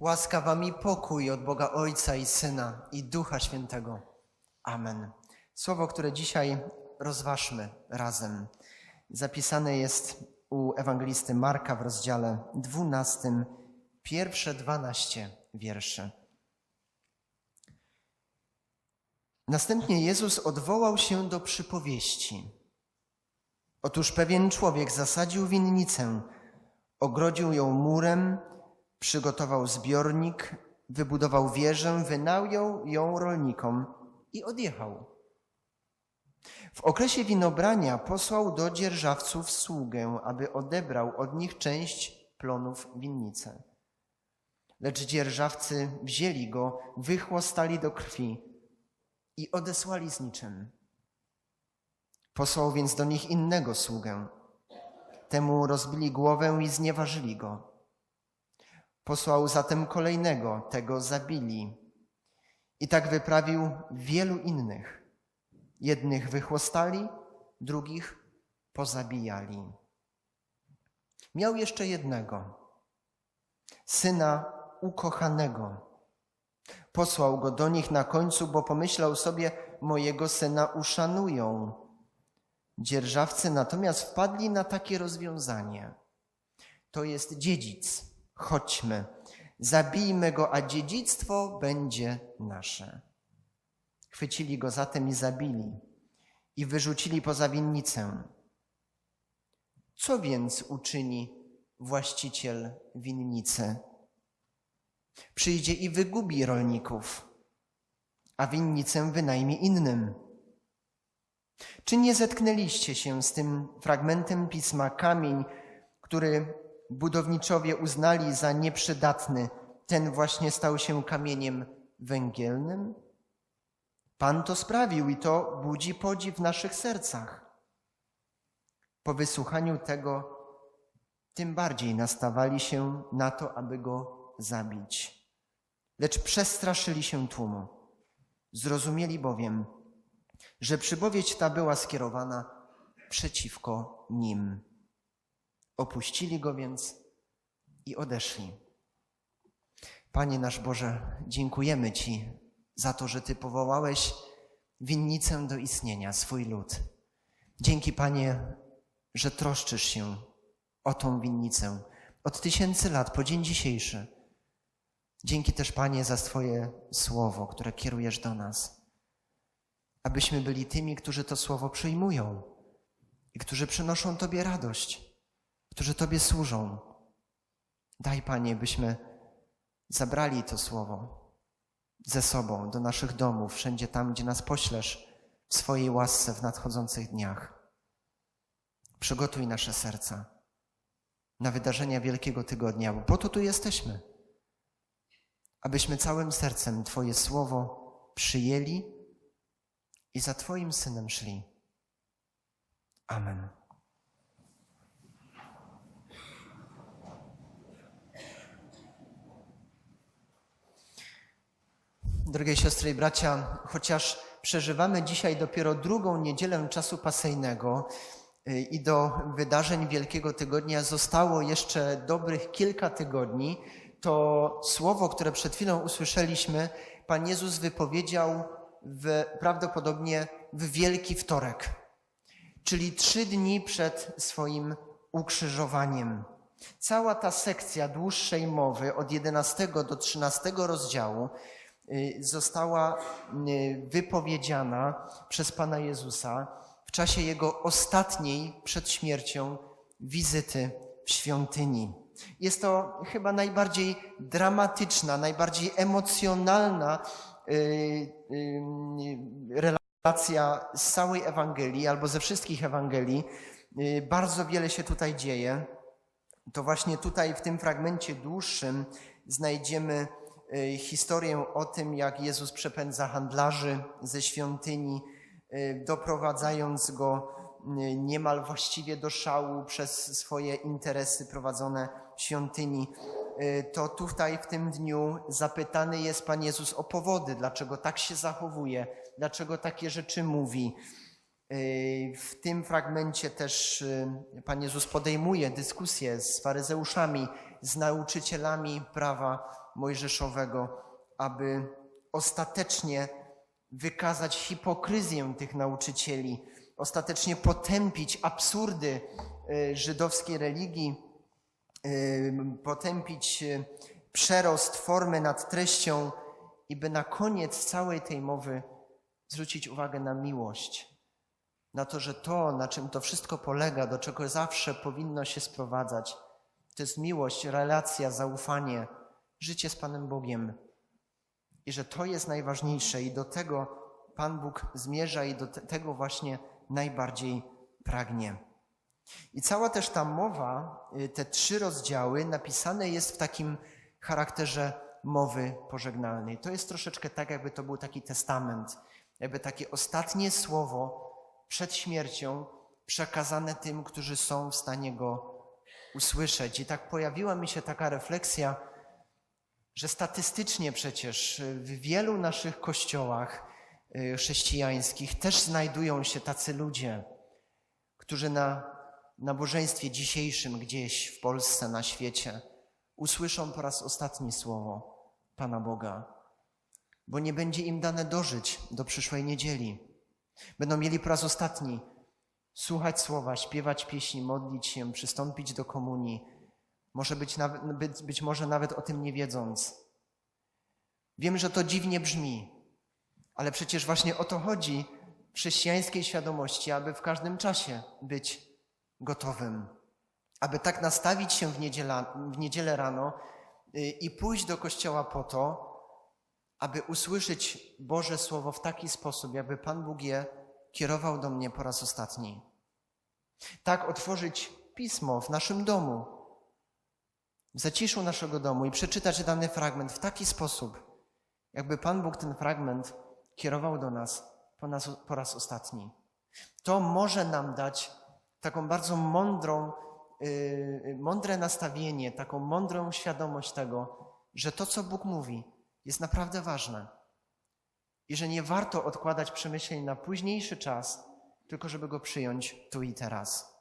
Łaska wam i pokój od Boga Ojca i Syna i Ducha Świętego. Amen. Słowo, które dzisiaj rozważmy razem, zapisane jest u ewangelisty Marka w rozdziale 12, pierwsze 12 wierszy. Następnie Jezus odwołał się do przypowieści. Otóż pewien człowiek zasadził winnicę, ogrodził ją murem, przygotował zbiornik, wybudował wieżę, wynajął ją rolnikom i odjechał. W okresie winobrania posłał do dzierżawców sługę, aby odebrał od nich część plonów winnicy. Lecz dzierżawcy wzięli go, wychłostali do krwi i odesłali z niczym. Posłał więc do nich innego sługę. Temu rozbili głowę i znieważyli go. Posłał zatem kolejnego, tego zabili. I tak wyprawił wielu innych. Jednych wychłostali, drugich pozabijali. Miał jeszcze jednego, syna ukochanego. Posłał go do nich na końcu, bo pomyślał sobie, mojego syna uszanują. Dzierżawcy natomiast wpadli na takie rozwiązanie. To jest dziedzic. Chodźmy, zabijmy go, a dziedzictwo będzie nasze. Chwycili go zatem i zabili i wyrzucili poza winnicę. Co więc uczyni właściciel winnicy? Przyjdzie i wygubi rolników, a winnicę wynajmie innym. Czy nie zetknęliście się z tym fragmentem pisma kamień, który budowniczowie uznali za nieprzydatny, ten właśnie stał się kamieniem węgielnym? Pan to sprawił i to budzi podziw w naszych sercach. Po wysłuchaniu tego, tym bardziej nastawali się na to, aby go zabić. Lecz przestraszyli się tłumu. Zrozumieli bowiem, że przypowiedź ta była skierowana przeciwko nim. Opuścili go więc i odeszli. Panie nasz Boże, dziękujemy Ci za to, że Ty powołałeś winnicę do istnienia, swój lud. Dzięki Panie, że troszczysz się o tą winnicę od tysięcy lat po dzień dzisiejszy. Dzięki też Panie za Twoje słowo, które kierujesz do nas, abyśmy byli tymi, którzy to słowo przyjmują i którzy przynoszą Tobie radość którzy Tobie służą. Daj, Panie, byśmy zabrali to słowo ze sobą do naszych domów, wszędzie tam, gdzie nas poślesz w swojej łasce w nadchodzących dniach. Przygotuj nasze serca na wydarzenia Wielkiego Tygodnia, bo po to tu jesteśmy, abyśmy całym sercem Twoje słowo przyjęli i za Twoim Synem szli. Amen. Drogie siostry i bracia, chociaż przeżywamy dzisiaj dopiero drugą niedzielę czasu pasyjnego y, i do wydarzeń Wielkiego Tygodnia zostało jeszcze dobrych kilka tygodni, to słowo, które przed chwilą usłyszeliśmy, Pan Jezus wypowiedział w, prawdopodobnie w Wielki Wtorek, czyli trzy dni przed swoim ukrzyżowaniem. Cała ta sekcja dłuższej mowy od 11 do 13 rozdziału została y, wypowiedziana przez Pana Jezusa w czasie Jego ostatniej przed śmiercią wizyty w świątyni. Jest to chyba najbardziej dramatyczna, najbardziej emocjonalna y, y, relacja z całej Ewangelii albo ze wszystkich Ewangelii. Y, Bardzo wiele się tutaj dzieje. To właśnie tutaj w tym fragmencie dłuższym znajdziemy y, historię o tym, jak Jezus przepędza handlarzy ze świątyni, y, doprowadzając go y, niemal właściwie do szału przez swoje interesy prowadzone w świątyni. Y, To tutaj w tym dniu zapytany jest Pan Jezus o powody, dlaczego tak się zachowuje, dlaczego takie rzeczy mówi. Y, W tym fragmencie też y, Pan Jezus podejmuje dyskusję z faryzeuszami, z nauczycielami prawa mojżeszowego, aby ostatecznie wykazać hipokryzję tych nauczycieli, ostatecznie potępić absurdy y, żydowskiej religii, y, potępić y, przerost formy nad treścią i by na koniec całej tej mowy zwrócić uwagę na miłość, na to, że to, na czym to wszystko polega, do czego zawsze powinno się sprowadzać, to jest miłość, relacja, zaufanie, życie z Panem Bogiem. I że to jest najważniejsze i do tego Pan Bóg zmierza i do te- tego właśnie najbardziej pragnie. I cała też ta mowa, y, te trzy rozdziały, napisane jest w takim charakterze mowy pożegnalnej. To jest troszeczkę tak, jakby to był taki testament, jakby takie ostatnie słowo przed śmiercią przekazane tym, którzy są w stanie go usłyszeć. I tak pojawiła mi się taka refleksja, że statystycznie przecież w wielu naszych kościołach y, chrześcijańskich też znajdują się tacy ludzie, którzy na nabożeństwie dzisiejszym gdzieś w Polsce, na świecie usłyszą po raz ostatni słowo Pana Boga, bo nie będzie im dane dożyć do przyszłej niedzieli. Będą mieli po raz ostatni słuchać słowa, śpiewać pieśni, modlić się, przystąpić do komunii, może być, nawet, być, być może nawet o tym nie wiedząc. Wiem, że to dziwnie brzmi, ale przecież właśnie o to chodzi w chrześcijańskiej świadomości, aby w każdym czasie być gotowym, aby tak nastawić się w, niedziela, w niedzielę rano y, i pójść do kościoła po to, aby usłyszeć Boże Słowo w taki sposób, jakby Pan Bóg je kierował do mnie po raz ostatni. Tak otworzyć pismo w naszym domu, w zaciszu naszego domu i przeczytać dany fragment w taki sposób, jakby Pan Bóg ten fragment kierował do nas po, nas, po raz ostatni. To może nam dać taką bardzo mądrą, yy, mądre nastawienie, taką mądrą świadomość tego, że to, co Bóg mówi, jest naprawdę ważne i że nie warto odkładać przemyśleń na późniejszy czas, tylko żeby go przyjąć tu i teraz.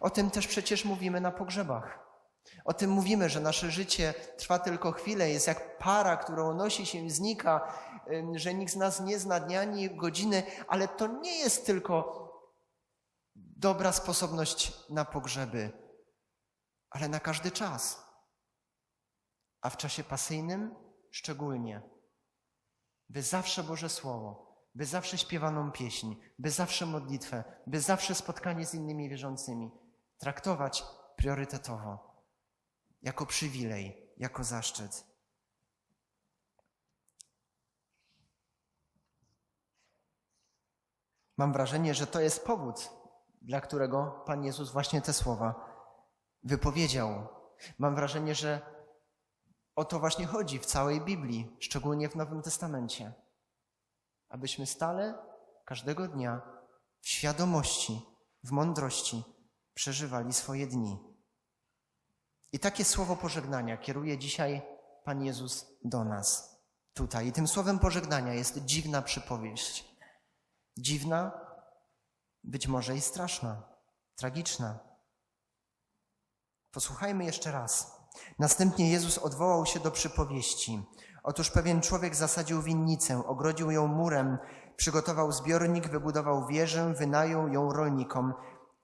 O tym też przecież mówimy na pogrzebach. O tym mówimy, że nasze życie trwa tylko chwilę, jest jak para, którą nosi się i znika, że nikt z nas nie zna dnia ani godziny, ale to nie jest tylko dobra sposobność na pogrzeby, ale na każdy czas. A w czasie pasyjnym szczególnie. By zawsze Boże Słowo, by zawsze śpiewaną pieśń, by zawsze modlitwę, by zawsze spotkanie z innymi wierzącymi traktować priorytetowo, jako przywilej, jako zaszczyt. Mam wrażenie, że to jest powód, dla którego Pan Jezus właśnie te słowa wypowiedział. Mam wrażenie, że o to właśnie chodzi w całej Biblii, szczególnie w Nowym Testamencie. Abyśmy stale, każdego dnia, w świadomości, w mądrości przeżywali swoje dni. I takie słowo pożegnania kieruje dzisiaj Pan Jezus do nas, tutaj. I tym słowem pożegnania jest dziwna przypowieść. Dziwna, być może i straszna, tragiczna. Posłuchajmy jeszcze raz. Następnie Jezus odwołał się do przypowieści. Otóż pewien człowiek zasadził winnicę, ogrodził ją murem, przygotował zbiornik, wybudował wieżę, wynajął ją rolnikom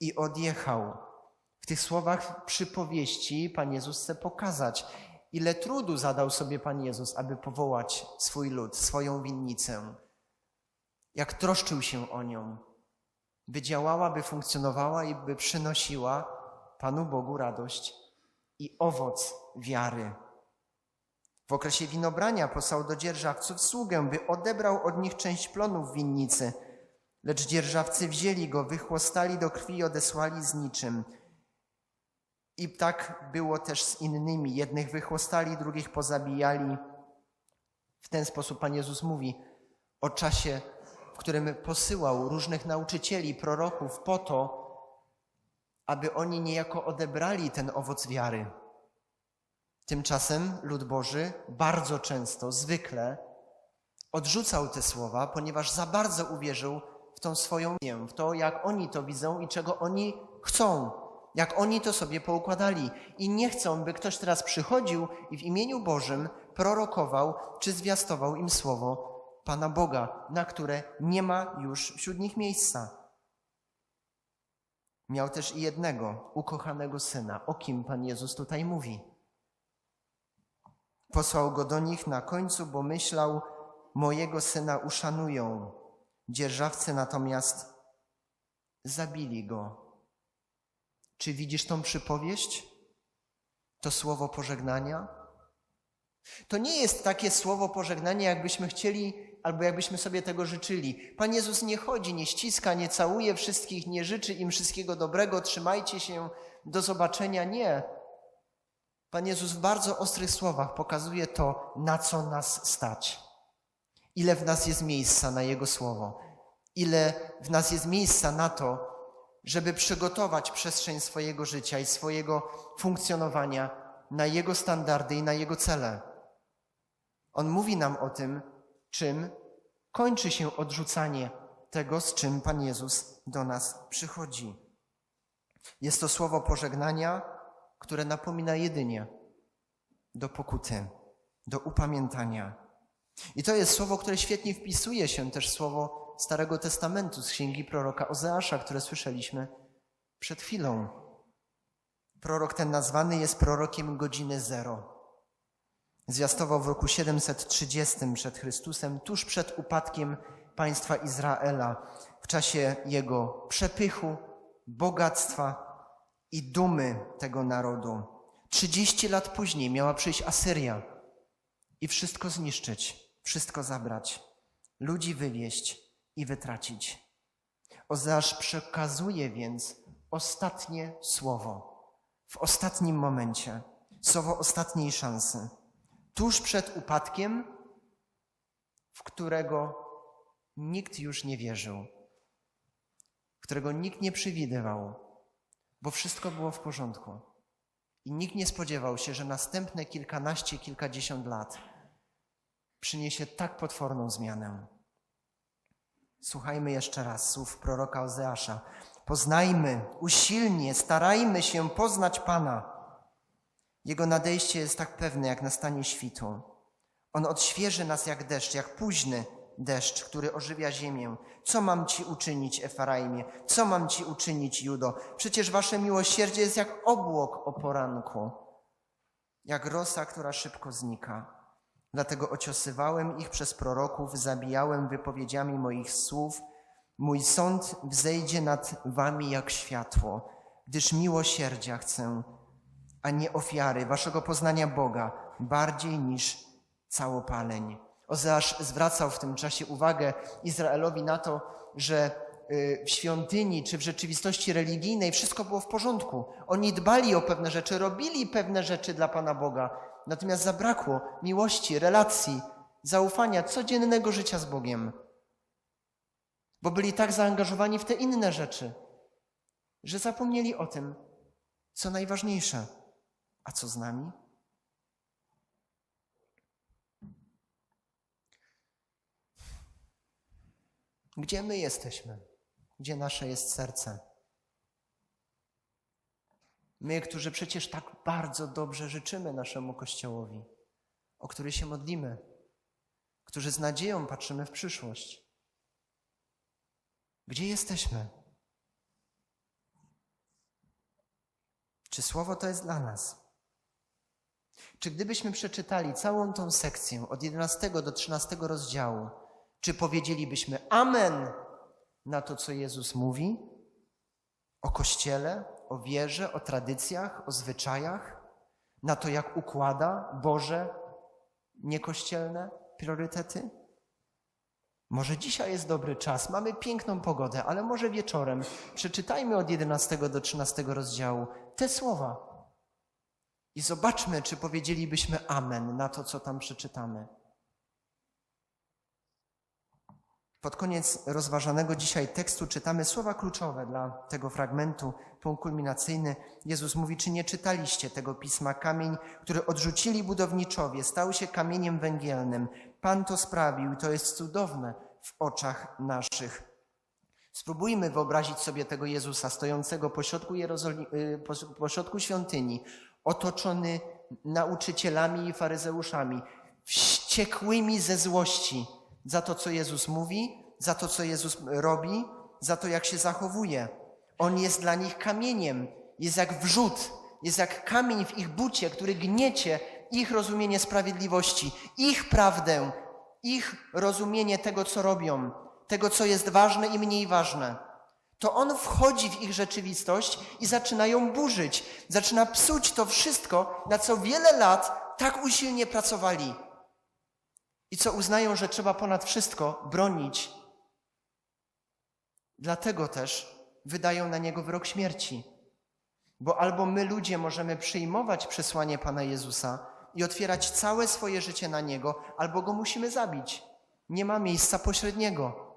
i odjechał. W tych słowach przypowieści Pan Jezus chce pokazać, ile trudu zadał sobie Pan Jezus, aby powołać swój lud, swoją winnicę. Jak troszczył się o nią, by działała, by funkcjonowała i by przynosiła Panu Bogu radość i owoc wiary. W okresie winobrania posłał do dzierżawców sługę, by odebrał od nich część plonów winnicy. Lecz dzierżawcy wzięli go, wychłostali do krwi i odesłali z niczym. I tak było też z innymi. Jednych wychłostali, drugich pozabijali. W ten sposób Pan Jezus mówi o czasie, w którym posyłał różnych nauczycieli, proroków po to, aby oni niejako odebrali ten owoc wiary. Tymczasem lud Boży bardzo często, zwykle odrzucał te słowa, ponieważ za bardzo uwierzył w tą swoją w to, jak oni to widzą i czego oni chcą, jak oni to sobie poukładali. I nie chcą, by ktoś teraz przychodził i w imieniu Bożym prorokował czy zwiastował im słowo Pana Boga, na które nie ma już wśród nich miejsca. Miał też i jednego ukochanego syna, o kim Pan Jezus tutaj mówi. Posłał go do nich na końcu, bo myślał, mojego syna uszanują. Dzierżawcy natomiast zabili go. Czy widzisz tą przypowieść? To słowo pożegnania? To nie jest takie słowo pożegnania, jakbyśmy chcieli, albo jakbyśmy sobie tego życzyli. Pan Jezus nie chodzi, nie ściska, nie całuje wszystkich, nie życzy im wszystkiego dobrego, trzymajcie się, do zobaczenia. Nie. Pan Jezus w bardzo ostrych słowach pokazuje to, na co nas stać. Ile w nas jest miejsca na Jego słowo, ile w nas jest miejsca na to, żeby przygotować przestrzeń swojego życia i swojego funkcjonowania na Jego standardy i na Jego cele. On mówi nam o tym, czym kończy się odrzucanie tego, z czym Pan Jezus do nas przychodzi. Jest to słowo pożegnania, które napomina jedynie do pokuty, do upamiętania. I to jest słowo, które świetnie wpisuje się też w słowo Starego Testamentu z księgi proroka Ozeasza, które słyszeliśmy przed chwilą. Prorok ten nazwany jest prorokiem godziny zero. Zwiastował w roku 730 przed Chrystusem, tuż przed upadkiem państwa Izraela, w czasie jego przepychu, bogactwa i dumy tego narodu. 30 lat później miała przyjść Asyria i wszystko zniszczyć, wszystko zabrać, ludzi wywieźć i wytracić. Ozeasz przekazuje więc ostatnie słowo w ostatnim momencie, słowo ostatniej szansy, tuż przed upadkiem, w którego nikt już nie wierzył, którego nikt nie przewidywał, bo wszystko było w porządku. I nikt nie spodziewał się, że następne kilkanaście, kilkadziesiąt lat przyniesie tak potworną zmianę. Słuchajmy jeszcze raz słów proroka Ozeasza. Poznajmy, usilnie, starajmy się poznać Pana. Jego nadejście jest tak pewne, jak nastanie świtu. On odświeży nas jak deszcz, jak późny deszcz, który ożywia ziemię. Co mam ci uczynić, Efraimie? Co mam ci uczynić, Judo? Przecież wasze miłosierdzie jest jak obłok o poranku, jak rosa, która szybko znika. Dlatego ociosywałem ich przez proroków, zabijałem wypowiedziami moich słów. Mój sąd wzejdzie nad wami jak światło, gdyż miłosierdzia chcę, a nie ofiary waszego poznania Boga, bardziej niż całopaleń. Ozeasz zwracał w tym czasie uwagę Izraelowi na to, że w świątyni czy w rzeczywistości religijnej wszystko było w porządku. Oni dbali o pewne rzeczy, robili pewne rzeczy dla Pana Boga, natomiast zabrakło miłości, relacji, zaufania, codziennego życia z Bogiem. Bo byli tak zaangażowani w te inne rzeczy, że zapomnieli o tym, co najważniejsze. A co z nami? Gdzie my jesteśmy? Gdzie nasze jest serce? My, którzy przecież tak bardzo dobrze życzymy naszemu Kościołowi, o który się modlimy, którzy z nadzieją patrzymy w przyszłość. Gdzie jesteśmy? Czy słowo to jest dla nas? Czy gdybyśmy przeczytali całą tą sekcję od 11 do 13 rozdziału, czy powiedzielibyśmy Amen na to, co Jezus mówi o Kościele, o wierze, o tradycjach, o zwyczajach, na to, jak układa Boże niekościelne priorytety? Może dzisiaj jest dobry czas, mamy piękną pogodę, ale może wieczorem przeczytajmy od 11 do 13 rozdziału te słowa i zobaczmy, czy powiedzielibyśmy Amen na to, co tam przeczytamy. Pod koniec rozważanego dzisiaj tekstu czytamy słowa kluczowe dla tego fragmentu, punkt kulminacyjny. Jezus mówi, czy nie czytaliście tego pisma? Kamień, który odrzucili budowniczowie, stał się kamieniem węgielnym. Pan to sprawił i to jest cudowne w oczach naszych. Spróbujmy wyobrazić sobie tego Jezusa stojącego pośrodku, Jerozoli- pośrodku świątyni, otoczony nauczycielami i faryzeuszami, wściekłymi ze złości za to, co Jezus mówi, za to, co Jezus robi, za to, jak się zachowuje. On jest dla nich kamieniem, jest jak wrzód, jest jak kamień w ich bucie, który gniecie ich rozumienie sprawiedliwości, ich prawdę, ich rozumienie tego, co robią, tego, co jest ważne i mniej ważne. To on wchodzi w ich rzeczywistość i zaczyna ją burzyć, zaczyna psuć to wszystko, na co wiele lat tak usilnie pracowali i co uznają, że trzeba ponad wszystko bronić. Dlatego też wydają na niego wyrok śmierci. Bo albo my ludzie możemy przyjmować przesłanie Pana Jezusa i otwierać całe swoje życie na niego, albo go musimy zabić. Nie ma miejsca pośredniego.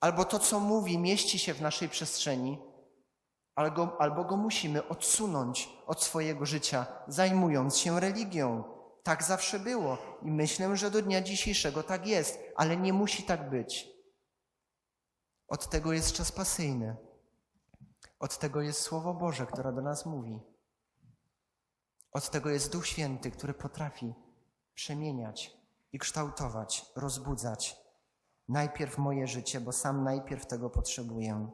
Albo to, co mówi, mieści się w naszej przestrzeni, albo, albo go musimy odsunąć od swojego życia, zajmując się religią. Tak zawsze było i myślę, że do dnia dzisiejszego tak jest, ale nie musi tak być. Od tego jest czas pasyjny. Od tego jest Słowo Boże, które do nas mówi. Od tego jest Duch Święty, który potrafi przemieniać i kształtować, rozbudzać. Najpierw moje życie, bo sam najpierw tego potrzebuję.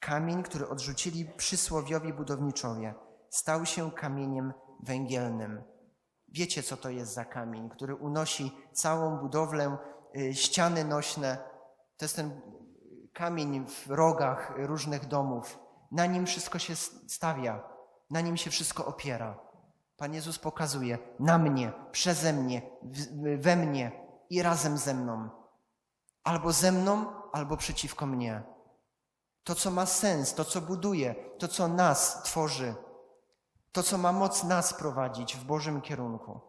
Kamień, który odrzucili przysłowiowi budowniczowie, stał się kamieniem węgielnym. Wiecie, co to jest za kamień, który unosi całą budowlę, y, ściany nośne. To jest ten kamień w rogach różnych domów. Na nim wszystko się stawia, na nim się wszystko opiera. Pan Jezus pokazuje na mnie, przeze mnie, we mnie i razem ze mną. Albo ze mną, albo przeciwko mnie. To, co ma sens, to, co buduje, to, co nas tworzy, to, co ma moc nas prowadzić w Bożym kierunku,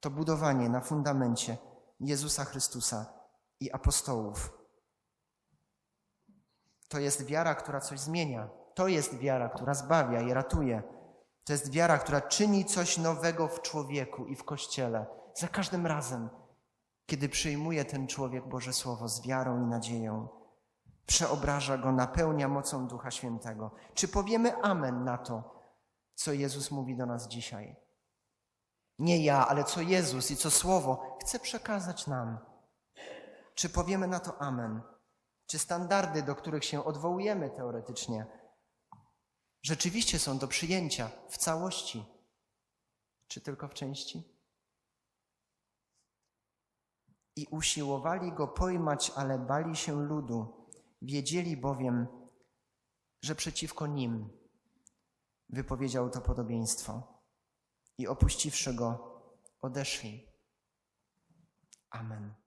to budowanie na fundamencie Jezusa Chrystusa i apostołów. To jest wiara, która coś zmienia. To jest wiara, która zbawia i ratuje. To jest wiara, która czyni coś nowego w człowieku i w kościele. Za każdym razem, kiedy przyjmuje ten człowiek Boże Słowo z wiarą i nadzieją, przeobraża go, napełnia mocą Ducha Świętego. Czy powiemy Amen na to, co Jezus mówi do nas dzisiaj? Nie ja, ale co Jezus i co Słowo chce przekazać nam. Czy powiemy na to Amen? Czy standardy, do których się odwołujemy teoretycznie, rzeczywiście są do przyjęcia w całości, czy tylko w części? I usiłowali go pojmać, ale bali się ludu. Wiedzieli bowiem, że przeciwko nim wypowiedział to podobieństwo. I opuściwszy go, odeszli. Amen.